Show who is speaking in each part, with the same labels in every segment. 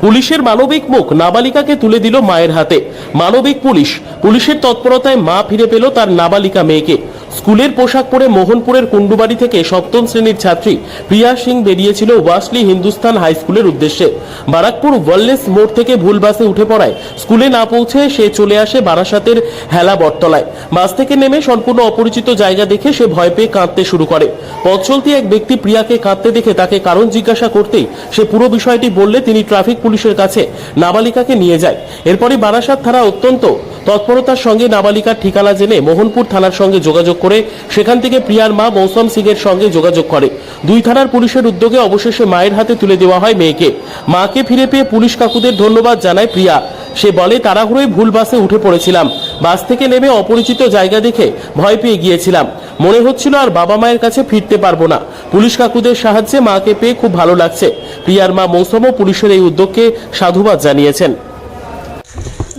Speaker 1: পুলিশের মানবিক মুখ নাবালিকাকে তুলে দিল মায়ের হাতে। মানবিক পুলিশ, পুলিশের তৎপরতায় মা ফিরে পেল তার নাবালিকা মেয়েকে। স্কুলের পোশাক পরে মোহনপুরের কুন্ডুবাড়ি থেকে সপ্তম শ্রেণির ছাত্রী প্রিয়া সিং বেরিয়েছিল ওয়াসলি হিন্দুস্তান হাই স্কুলের উদ্দেশ্যে। বারাকপুর ওয়াললেস মোড় থেকে ভুল বাসে উঠে পড়ায়। স্কুলে না পৌঁছে সে চলে আসে বারাসাতের হেলা বটতলায়। বাস থেকে নেমে সম্পূর্ণ অপরিচিত জায়গা দেখে সে ভয় পেয়ে কাঁদতে শুরু করে। পথ এক ব্যক্তি প্রিয়াকে কাঁদতে দেখে তাকে কারণ জিজ্ঞাসা করতেই সে পুরো বিষয়টি বললে তিনি ট্রাফিক পুলিশের কাছে নাবালিকাকে নিয়ে যায়। এরপরই বারাসাত থানা অত্যন্ত তৎপরতার সঙ্গে নাবালিকার ঠিকানা জেনে মোহনপুর থানার সঙ্গে যোগাযোগ করে সেখান থেকে প্রিয়ার মা মৌসম সিং এর সঙ্গে যোগাযোগ করে দুই থানার পুলিশের উদ্যোগে অবশেষে মায়ের হাতে তুলে দেওয়া হয় মেয়েকে মাকে ফিরে পেয়ে পুলিশ কাকুদের ধন্যবাদ জানায় প্রিয়া সে বলে তাড়াহুড়োয় ভুল বাসে উঠে পড়েছিলাম বাস থেকে নেমে অপরিচিত জায়গা দেখে ভয় পেয়ে গিয়েছিলাম মনে হচ্ছিল আর বাবা মায়ের কাছে ফিরতে পারবো না পুলিশ কাকুদের সাহায্যে মাকে পেয়ে খুব ভালো লাগছে প্রিয়ার মা মৌসুমও পুলিশের এই উদ্যোগকে সাধুবাদ জানিয়েছেন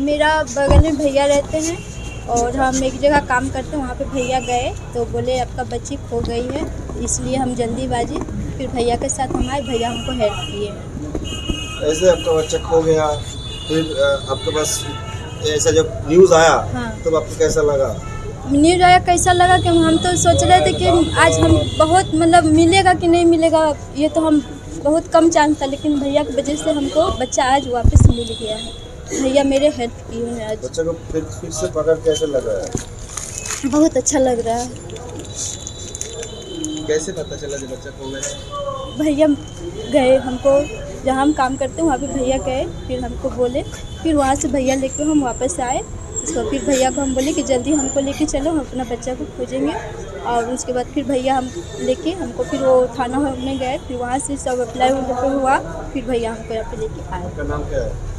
Speaker 2: मेरा बगल में भैया रहते हैं और हम एक जगह काम करते हैं वहाँ पे भैया गए तो बोले आपका बच्ची खो गई है इसलिए हम जल्दीबाजी फिर भैया के साथ हम आए भैया हमको हेल्प किए।
Speaker 3: ऐसे आपका बच्चा खो गया फिर आपके पास ऐसा जब न्यूज़ आया
Speaker 2: हाँ।
Speaker 3: तब आपको कैसा लगा?
Speaker 2: न्यूज़ आया कैसा लगा कि हम तो सोच रहे थे कि आज हम बहुत मतलब मिलेगा कि नहीं मिलेगा ये तो हम बहुत कम चांस था लेकिन भैया की वजह से हमको बच्चा आज वापस मिल गया है। भैया मेरे हेल्प की हैं आज।
Speaker 3: बच्चे को फिर फिर से पकड़ कैसे लगा है?
Speaker 2: बहुत अच्छा लग रहा है।
Speaker 3: कैसे पता चला जब बच्चा खो गया
Speaker 2: भैया गए हमको जहाँ हम काम करते हैं वहाँ पे भैया गए फिर हमको बोले फिर वहाँ से भैया लेके हम वापस आए। उसको फिर भैया को हम बोले कि जल्दी हमको लेके चलो हम अपना बच्चा को खोजेंगे। और उसके बाद फिर भैया हम लेके हमको फिर वो थाना में गए फिर वहाँ से सब अप्लाई हुआ फिर भैया हमको यहाँ पे लेके आए।
Speaker 3: आपका नाम क्या है?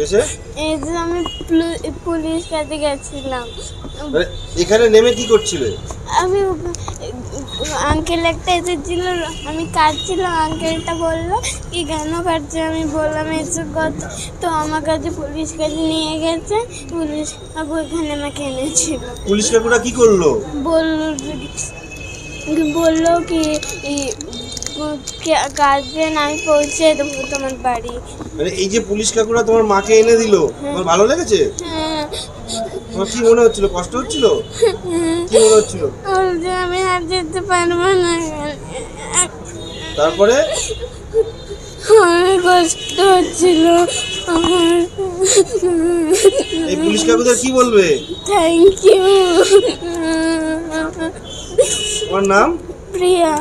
Speaker 3: এসে?
Speaker 4: এই যে আমি পুলি- পুলিশ কাছে গেছিলাম।
Speaker 3: এখানে নেমে কি করছিলে?
Speaker 4: আমি আঙ্কেল একটা এসেছিল আমি কাটছিলাম আঙ্কেলটা বলল কি কেন কাটছে? আমি বললাম এসব কথা তো আমার কাছে পুলিশ কাছে নিয়ে গেছে পুলিশ কাকু এখানে আমাকে এনেছিল।
Speaker 3: পুলিশ কাকুরা কি করল?
Speaker 4: বলল বলল কি গার্জেন আমি পৌঁছে দেবো তোমার বাড়ি।
Speaker 3: মানে এই যে পুলিশ কাকুরা তোমার মাকে এনে দিল তোমার ভালো লেগেছে?
Speaker 4: হ্যাঁ।
Speaker 3: তোমার কি মনে হচ্ছিল? কষ্ট হচ্ছিল? কি মনে হচ্ছিল?
Speaker 4: বলছে আমি আর যেতে পারব না
Speaker 3: তারপরে?
Speaker 4: অনেক কষ্ট হচ্ছিল আমার
Speaker 3: এই পুলিশ কাকুদের কি বলবে?
Speaker 4: থ্যাংক ইউ
Speaker 3: তোমার নাম?
Speaker 4: প্রিয়া।